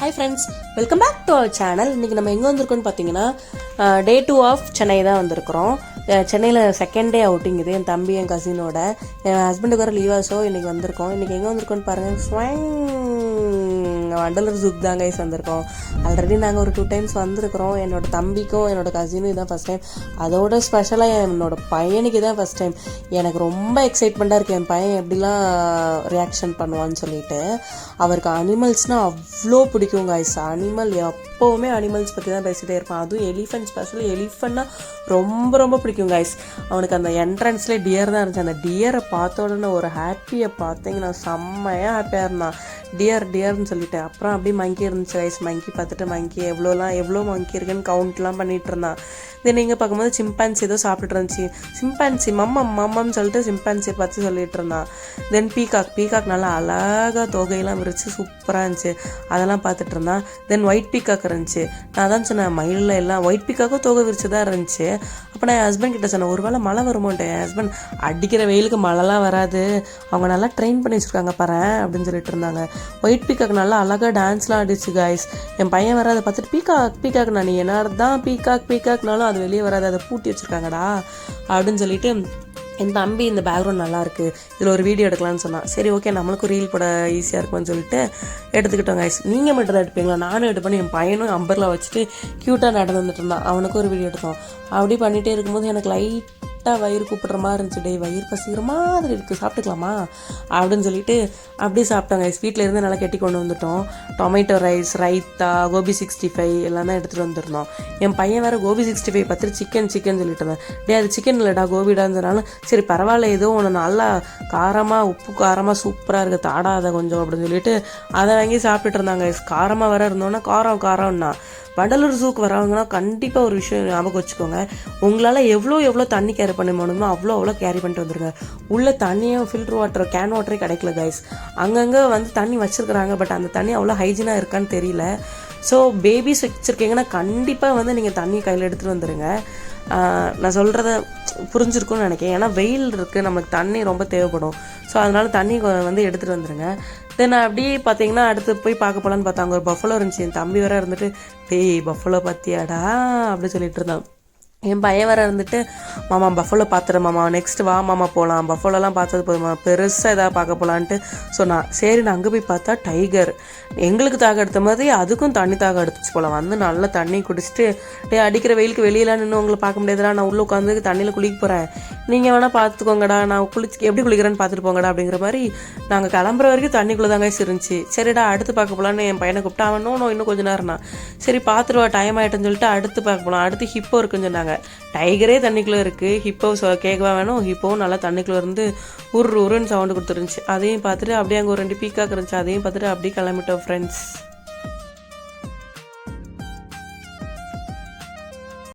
Hi friends welcome back to our channel இன்றைக்கி நம்ம எங்கே வந்திருக்கோம்னு பார்த்தீங்கன்னா டே டூ ஆஃப் சென்னை தான் வந்திருக்கிறோம். சென்னையில் செகண்ட் டே அவுட்டிங் இது. என் தம்பி என் கசினோட என் ஹஸ்பண்டுக்கு வர லீவா ஷோ இன்றைக்கி வந்திருக்கோம். இன்றைக்கி எங்கே வந்திருக்கோன்னு பாருங்கள் ஸ்வைங் வண்டலூர் ஜூக் தான் கைஸ் வந்திருக்கோம். ஆல்ரெடி நாங்கள் ஒரு டூ டைம்ஸ் வந்திருக்கிறோம். என்னோட தம்பிக்கும் என்னோட கசினும் இதான் ஃபஸ்ட் டைம் அதோட ஸ்பெஷலாக என்னோட பையனுக்கு தான் ஃபஸ்ட் டைம் எனக்கு ரொம்ப எக்ஸைட்மெண்ட்டாக இருக்குது என் பையன் எப்படிலாம் ரியாக்ஷன் பண்ணுவான்னு சொல்லிட்டு. அவருக்கு அனிமல்ஸ்னால் அவ்வளோ பிடிக்கும் கைஸ் அனிமல் எப்போவுமே அனிமல்ஸ் பற்றி தான் பேசிகிட்டே இருப்பான். அதுவும் எலிஃபென்ட் ஸ்பெஷல் எலிஃபெண்ட்னா ரொம்ப ரொம்ப பிடிக்கும் கைஸ் அவனுக்கு அந்த என்ட்ரன்ஸ்லேயே டியர் தான் இருந்துச்சு. அந்த டியரை பார்த்த உடனே ஒரு ஹாப்பியை பார்த்தீங்கன்னா செம்மையாக ஹாப்பியாக இருந்தான். டியர் டியர்னு சொல்லிட்டு அப்புறம் அப்படியே மங்கி இருந்துச்சு கைஸ் மங்கி பார்த்துட்டு மங்கி எவ்வளோலாம் எவ்வளோ மங்கி இருக்குன்னு கவுண்ட்லாம் பண்ணிட்டு இருந்தான். தென் நீங்கள் பார்க்கும்போது சிம்பான்சி ஏதோ சாப்பிட்டுட்டு இருந்துச்சு. சிம்பான்சி மம்மம் மம்மம்னு சொல்லிட்டு சிம்பான்சியை பார்த்து சொல்லிட்டு இருந்தான். தென் பீகாக் பீகாக் நல்லா அழகாக தொகையெல்லாம் விரிச்சு சூப்பராக இருந்துச்சு. அதெல்லாம் பார்த்துட்டு இருந்தான். தென் ஒயிட் பீகாக் இருந்துச்சு. நான் தான் சொன்னேன் மயிலில் எல்லாம் ஒயிட் பீக்காக்கும் தொகை விரிச்சு தான் இருந்துச்சு. அப்போ நான் என் ஹஸ்பண்ட் கிட்ட சொன்னேன் ஒரு வேளை மழை வருமோன்ட்டு என் ஹஸ்பண்ட் அடிக்கிற வெயிலுக்கு மழைலாம் வராது. அவங்க நல்லா ட்ரெயின் பண்ணி வச்சுருக்காங்க பாரு அப்படின்னு சொல்லிட்டு இருந்தாங்க. ஒயிட் பீக்காக் நல்லா அழகாக டான்ஸ்லாம் ஆடிச்சு காய்ஸ் என் பையன் வர அதை பார்த்துட்டு பீக்காக் பீக்காக் நான் நீ என்ன தான் பீக்காக் பீக்காக்னாலும் அது வெளியே வராது அதை பூட்டி வச்சுருக்காங்கடா. அப்படின்னு சொல்லிட்டு என் தம்பி இந்த பேக்ரவுண்ட் நல்லா இருக்கு. இதில் ஒரு வீடியோ எடுக்கலாம்னு சொன்னான். சரி ஓகே நம்மளுக்கும் ரீல் போட ஈஸியாக இருக்கும்னு சொல்லிட்டு எடுத்துக்கிட்டோம் கைஸ் நீங்கள் மட்டும் தான் எடுப்பீங்களா? நானும் எடுப்பேன். என் பையனும் அம்பரில் வச்சுட்டு க்யூட்டாக நடந்து வந்துட்டு இருந்தான். அவனுக்கும் ஒரு வீடியோ எடுத்தோம். அப்படி பண்ணிகிட்டே இருக்கும்போது எனக்கு லைட் லைட்டாக வயிறு கூப்பிட்ற மாதிரி இருந்துச்சு. டேய் வயிறு பசிக்கிற மாதிரி இருக்குது சாப்பிட்டுக்கலாமா? அப்படின்னு சொல்லிட்டு அப்படியே சாப்பிட்டாங்க கைஸ் வீட்டில் இருந்து நல்லா கெட்டி கொண்டு வந்துட்டோம். Tomato rice raita gobi sixty five எல்லாம் தான் எடுத்துகிட்டு வந்துருந்தோம். என் பையன் வேறு கோபி சிக்ஸ்டி ஃபைவ் பார்த்துட்டு சிக்கன் சிக்கன் சொல்லிட்டு இருந்தேன். டே அது சிக்கன் இல்லைடா கோபிடான்னு சரி பரவாயில்ல ஏதோ ஒன்று நல்லா காரமாக உப்பு காரமாக சூப்பராக இருக்குது தாடாத கொஞ்சம் அப்படின்னு சொல்லிட்டு அதை வாங்கி சாப்பிட்டுட்டு இருந்தாங்க காரமாக வேற இருந்தோன்னா காரம் காரம்னா. வண்டலூர் ஜூக்கு வரவங்கன்னா கண்டிப்பாக ஒரு விஷயம் ஞாபகம் வச்சுக்கோங்க. உங்களால் எவ்வளோ எவ்வளோ தண்ணி கேரி பண்ண முடியுமோ அவ்வளோ அவ்வளோ கேரி பண்ணிட்டு வந்துருங்க. உள்ள தண்ணியும் ஃபில்டர் வாட்டர் கேன் வாட்டரே கிடைக்கல கைஸ் அங்கங்கே வந்து தண்ணி வச்சுருக்குறாங்க பட் அந்த தண்ணி அவ்வளோ ஹைஜீனாக இருக்கான்னு தெரியல. ஸோ பேபிஸ் வச்சுருக்கீங்கன்னா கண்டிப்பாக வந்து நீங்கள் தண்ணி கையில் எடுத்துகிட்டு வந்துடுங்க நான் சொல்கிறத புரிஞ்சிருக்கும்னு நினைக்கிறேன். ஏன்னா வெயில் இருக்குது நமக்கு தண்ணி ரொம்ப தேவைப்படும். ஸோ அதனால் தண்ணி வந்து எடுத்துகிட்டு வந்துடுங்க தென் அப்படியே பார்த்தீங்கன்னா அடுத்து போய் பார்க்க போகலான்னு பார்த்தாங்க. ஒரு பஃபலோ இருந்துச்சு. என் தம்பி வேற இருந்துட்டு டேய் பஃபலோ பார்த்தியாடா அப்படி சொல்லிட்டு இருந்தான். என் பையன் வர இருந்துட்டு மாமா பஃபோலோ பார்த்துறேன் மாமா. நெக்ஸ்ட் வா மாமா போகலாம் பஃபலோலாம் பார்த்தது போதுமா பெருசாக எதாவது பார்க்க போகலான்ட்டு சொன்னான் சரி நான் அங்கே போய் பார்த்தா டைகர் எங்களுக்கு தாக எடுத்த மாதிரி அதுக்கும் தண்ணி தாக எடுத்துச்சு போல வந்து நல்லா தண்ணி குடிச்சிட்டு டே அடிக்கிற வெயிலுக்கு வெளியெலாம் நின்று உங்களை பார்க்க முடியாதுடா. நான் உள்ளே உட்காந்து தண்ணியில் குளிக்க போகிறேன் நீங்கள் வேணால் பார்த்துக்கோங்கடா. நான் குளிச்சு எப்படி குளிக்கிறேன்னு பார்த்துட்டு போங்கடா அப்படிங்கிற மாதிரி நாங்கள் கிளம்புற வரைக்கும் தண்ணிக்குள்ளே தாங்க இருந்துச்சு. சரிடா அடுத்து பார்க்க போகலான்னு என் பையனை கூப்பிட்டு அவன் இன்னும் கொஞ்ச நேரம்னா. சரி பார்த்துருவா டைம் ஆகிட்டுன்னு சொல்லிட்டு அடுத்து பார்க்க போகலாம் அடுத்து ஹிப்போ இருக்குன்னு சொன்னாங்க. டைகரே தண்ணிக்குள்ளே இருக்குது ஹிப்போ கேட்கவா வேணும்? ஹிப்போவும் நல்லா தண்ணிக்குள்ளே இருந்து உரு உருன்னு சவுண்டு கொடுத்துருந்துச்சு அதையும் பார்த்துட்டு அப்படியே அங்கே ஒரு ரெண்டு பீக்காக இருந்துச்சு. அதையும் பார்த்துட்டு அப்படியே கிளம்பிட்டோம் ஃப்ரெண்ட்ஸ்